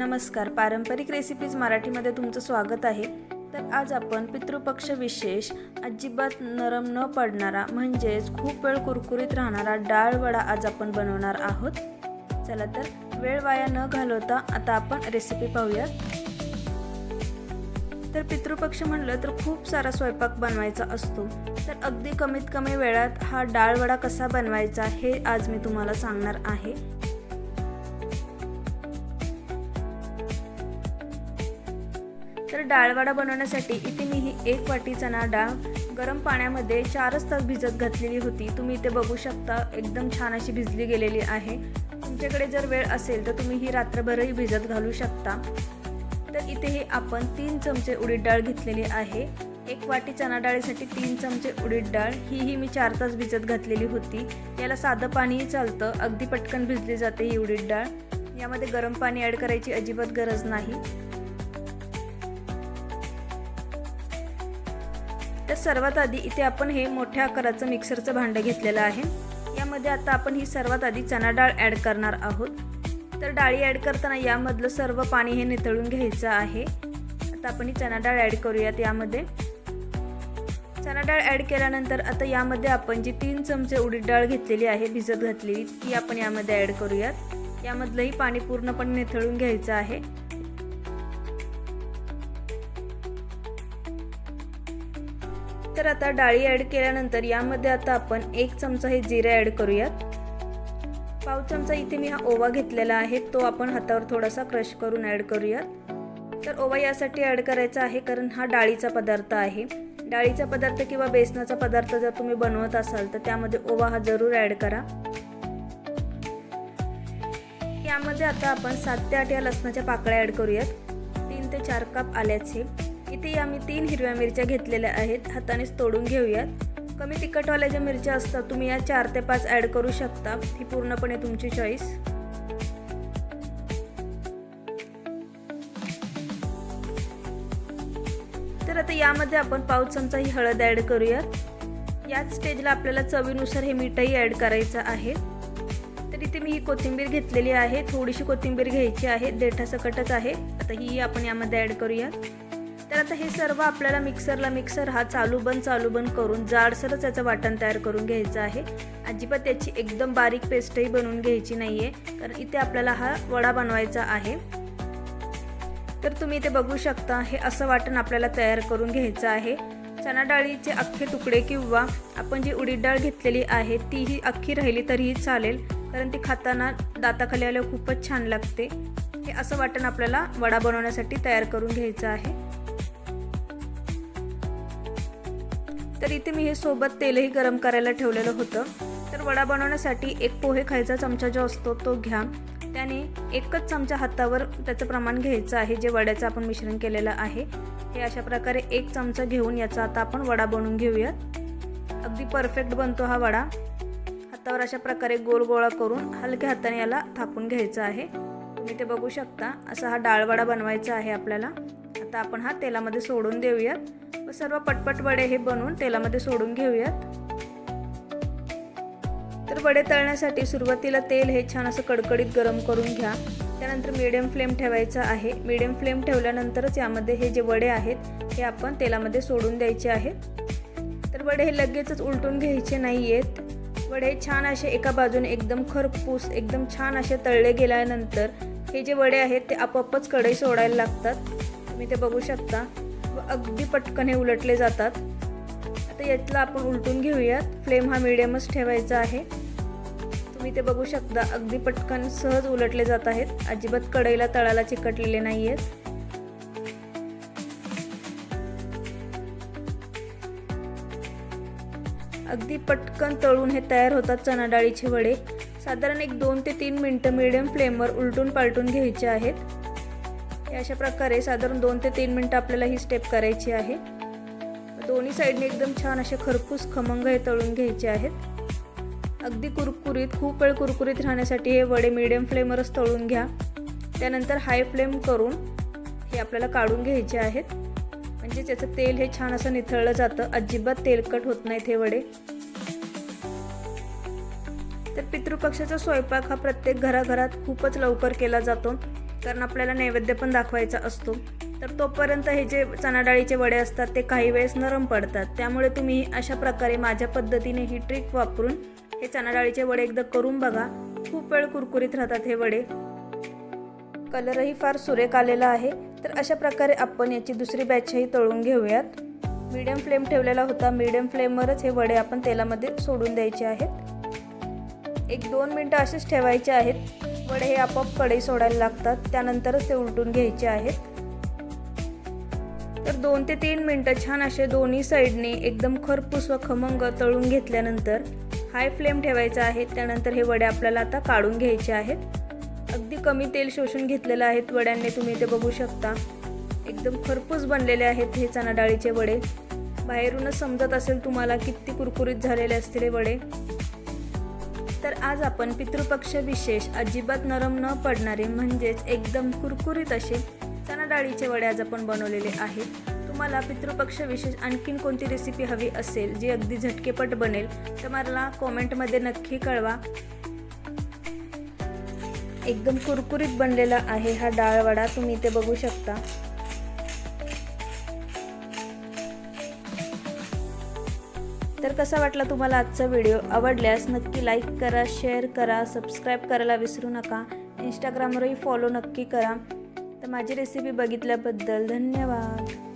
नमस्कार. पारंपरिक रेसिपीज मराठीमध्ये तुमचं स्वागत आहे. तर आज आपण पितृपक्ष विशेष अजिबात नरम न पडणारा म्हणजेच खूप वेळ कुरकुरीत राहणारा डाळ वडा आज आपण बनवणार आहोत. चला तर वेळ वाया न घालवता आता आपण रेसिपी पाहूयात. तर पितृपक्ष म्हणलं तर खूप सारा स्वयंपाक बनवायचा असतो. तर अगदी कमीत कमी वेळात हा डाळ वडा कसा बनवायचा हे आज मी तुम्हाला सांगणार आहे. डाळवडा बनवण्यासाठी इथे मी ही एक वाटी चणा डाळ गरम पाण्यामध्ये चारच तास भिजत घातलेली होती. तुम्ही इथे बघू शकता एकदम छान अशी भिजली गेलेली आहे. तुमच्याकडे जर वेळ असेल तर तुम्ही ही रात्रभरही भिजत घालू शकता. तर इथेही आपण तीन चमचे उडीद डाळ घेतलेली आहे. एक वाटी चणा डाळीसाठी तीन चमचे उडीद डाळ. ही ही मी चार तास भिजत घातलेली होती. याला साधं पाणीही चालतं. अगदी पटकन भिजली जाते ही उडीद डाळ. यामध्ये गरम पाणी ॲड करायची अजिबात गरज नाही. तर सर्वात आधी इथे आपण हे मोठ्या आकाराचं मिक्सरचं भांडं घेतलेलं आहे. यामध्ये आता आपण ही सर्वात आधी चणा डाळ ॲड करणार आहोत. तर डाळी ॲड करताना यामधलं सर्व पाणी हे नितळून घ्यायचं आहे. आता आपण ही चणा डाळ ॲड करूयात यामध्ये. चणा डाळ ॲड केल्यानंतर आता यामध्ये आपण जी तीन चमचे उडीद डाळ घेतलेली आहे भिजत घातलेली ती आपण यामध्ये ॲड करूयात. यामधलंही पाणी पूर्णपणे निथळून घ्यायचं आहे. तर आता डाळी ॲड केल्यानंतर यामध्ये आता आपण एक चमचा हे जिरे ॲड करूयात. पाव चमचा इथे मी हा ओवा घेतलेला आहे तो आपण हातावर थोडासा क्रश करून ॲड करूयात. तर ओवा यासाठी ॲड करायचा आहे कारण हा डाळीचा पदार्थ आहे. डाळीचा पदार्थ किंवा बेसनाचा पदार्थ जर तुम्ही बनवत असाल तर त्यामध्ये ओवा हा जरूर ॲड करा. यामध्ये आता आपण सात ते आठ या लसणाच्या पाकळ्या ॲड करूयात. तीन ते चार कप आल्याचे. इथे आम्ही तीन हिरव्या मिरच्या घेतलेल्या आहेत. हातानेच तोडून घेऊयात. कमी तिखटवाल्या ज्या मिरच्या असतात तुम्ही या चार ते पाच ॲड करू शकता. ही पूर्णपणे तुमची चॉईस तर आता यामध्ये आपण पाव चमचा ही हळद ॲड करूयात. याच स्टेजला आपल्याला चवीनुसार हे मीठही ॲड करायचं आहे. तर इथे मी ही कोथिंबीर घेतलेली आहे. थोडीशी कोथिंबीर घ्यायची आहे. देठासकटच आहे. आता ही आपण यामध्ये ॲड करूयात. तर आता हे सर्व आपल्याला मिक्सरला मिक्सर हा चालू बंद चालू बंद करून जाडसरच याचं वाटण तयार करून घ्यायचं आहे. अजिबात त्याची एकदम बारीक पेस्टही बनवून घ्यायची नाही आहे कारण इथे आपल्याला हा वडा बनवायचा आहे. तर तुम्ही इथे बघू शकता हे असं वाटण आपल्याला तयार करून घ्यायचं आहे. चणा डाळीचे अख्खे तुकडे किंवा आपण जी उडीद डाळ घेतलेली आहे तीही अख्खी राहिली तरीही चालेल कारण ती खाताना दाताखाली आल्यावर खूपच छान लागते. हे असं वाटण आपल्याला वडा बनवण्यासाठी तयार करून घ्यायचं आहे. तर इथे मी हे सोबत तेलही गरम करायला ठेवलेलं होतं. तर वडा बनवण्यासाठी एक पोहे खायचा चमचा जो असतो तो घ्या. त्याने एकच चमचा हातावर त्याचं प्रमाण घ्यायचं आहे जे वड्याचं आपण मिश्रण केलेलं आहे. हे अशा प्रकारे एक चमचा घेऊन याचा आता आपण वडा बनवून घेऊयात. अगदी परफेक्ट बनतो हा वडा. हातावर अशा प्रकारे गोल गोळा करून हलक्या हाताने याला थापून घ्यायचं आहे. तुम्ही ते बघू शकता असा हा डाळवडा बनवायचा आहे आपल्याला. आता आपण हा तेलामध्ये सोडून देऊयात. व सर्व पटपट वडे हे बनवून तेलामध्ये सोडून घेऊयात. तर वडे तळण्यासाठी सुरुवातीला तेल हे छान असं कडकडीत गरम करून घ्या. त्यानंतर मीडियम फ्लेम ठेवायचा आहे. मीडियम फ्लेम ठेवल्यानंतरच यामध्ये हे जे वडे आहेत हे आपण तेलामध्ये सोडून द्यायचे आहेत. तर वडे हे लगेचच उलटून घ्यायचे नाही आहेत वडे छान असे एका बाजूने एकदम खरपूस एकदम छान असे तळले गेल्यानंतर हे जे वडे आहेत ते आपोआपच कढई सोडायला लागतात. तुम्ही ते बघू शकता. व अगदी पटकन हे उलटले जातात. आता यातलं आपण उलटून घेऊयात. फ्लेम हा मिडियमच ठेवायचा आहे. तुम्ही ते बघू शकता. अगदी पटकन सहज उलटले जात आहेत. अजिबात कढईला तळाला चिकटलेले नाही आहेत अगदी पटकन तळून हे तयार होतात चणा डाळीचे वडे. साधारण एक दोन ते तीन मिनटं मिडियम फ्लेमवर उलटून पालटून घ्यायचे आहेत. अशा प्रकारे साधारण दोन ते तीन मिनटं आपल्याला ही स्टेप करायची आहे. दोन्ही साईडने एकदम छान असे खरपूस खमंग हे तळून घ्यायचे आहेत. अगदी कुरकुरीत खूप वेळ कुरकुरीत राहण्यासाठी हे वडे मिडियम फ्लेमवरच तळून घ्या. त्यानंतर हाय फ्लेम करून हे आपल्याला काढून घ्यायचे आहेत. म्हणजे त्याचं तेल हे छान असं निथळलं जातं. अजिबात तेलकट होत नाहीत हे वडे. तर पितृपक्षाचा स्वयंपाक हा प्रत्येक घराघरात खूपच लवकर केला जातो. कारण आपल्याला नैवेद्य पण दाखवायचा असतो. तर तोपर्यंत हे जे चणाडाळीचे वडे असतात ते काही वेळेस नरम पडतात. त्यामुळे तुम्ही अशा प्रकारे माझ्या पद्धतीने ही ट्रिक वापरून हे चणाडाळीचे वडे एकदा करून बघा. खूप वेळ कुरकुरीत राहतात हे वडे. कलरही फार सुरेख आलेला आहे. तर अशा प्रकारे आपण याची दुसरी बॅचही तळून घेऊयात. मीडियम फ्लेम ठेवलेला होता. मीडियम फ्लेमवरच हे वडे आपण तेलामध्ये सोडून द्यायचे आहेत. एक दोन मिनटं असेच ठेवायचे आहेत. वडे हे आपोआप कढई सोडायला लागतात. त्यानंतरच ते उलटून घ्यायचे आहेत. तर दोन ते तीन मिनटं छान असे दोन्ही साईडने एकदम खरपूस व खमंग तळून घेतल्यानंतर हाय फ्लेम ठेवायचा आहे. त्यानंतर हे वडे आपल्याला आता काढून घ्यायचे आहेत. अगदी कमी तेल शोषून घेतलेलं आहेत वड्यांनी. तुम्ही ते बघू शकता. एकदम खरपूस बनलेले आहेत हे चणाडाळीचे वडे. बाहेरूनच समजत असेल तुम्हाला किती कुरकुरीत झालेले असतील हे वडे. तर आज आपण पितृपक्ष विशेष अजिबात नरम न पडणारे म्हणजेच एकदम कुरकुरीत असे चणा डाळीचे वडे आज आपण बनवलेले आहेत. तुम्हाला पितृपक्ष विशेष आणखीन कोणती रेसिपी हवी असेल जी अगदी झटकेपट बनेल तर मला कॉमेंटमध्ये नक्की कळवा. एकदम कुरकुरीत बनलेला आहे हा डाळवडा तुम्ही ते बघू शकता. कसा वाटला तुम्हाला आजचा व्हिडिओ? आवडल्यास नक्की लाईक करा शेअर करा सबस्क्राईब करायला विसरू नका. इंस्टाग्रामवरही फॉलो नक्की करा. तर माझी रेसिपी बघितल्याबद्दल धन्यवाद.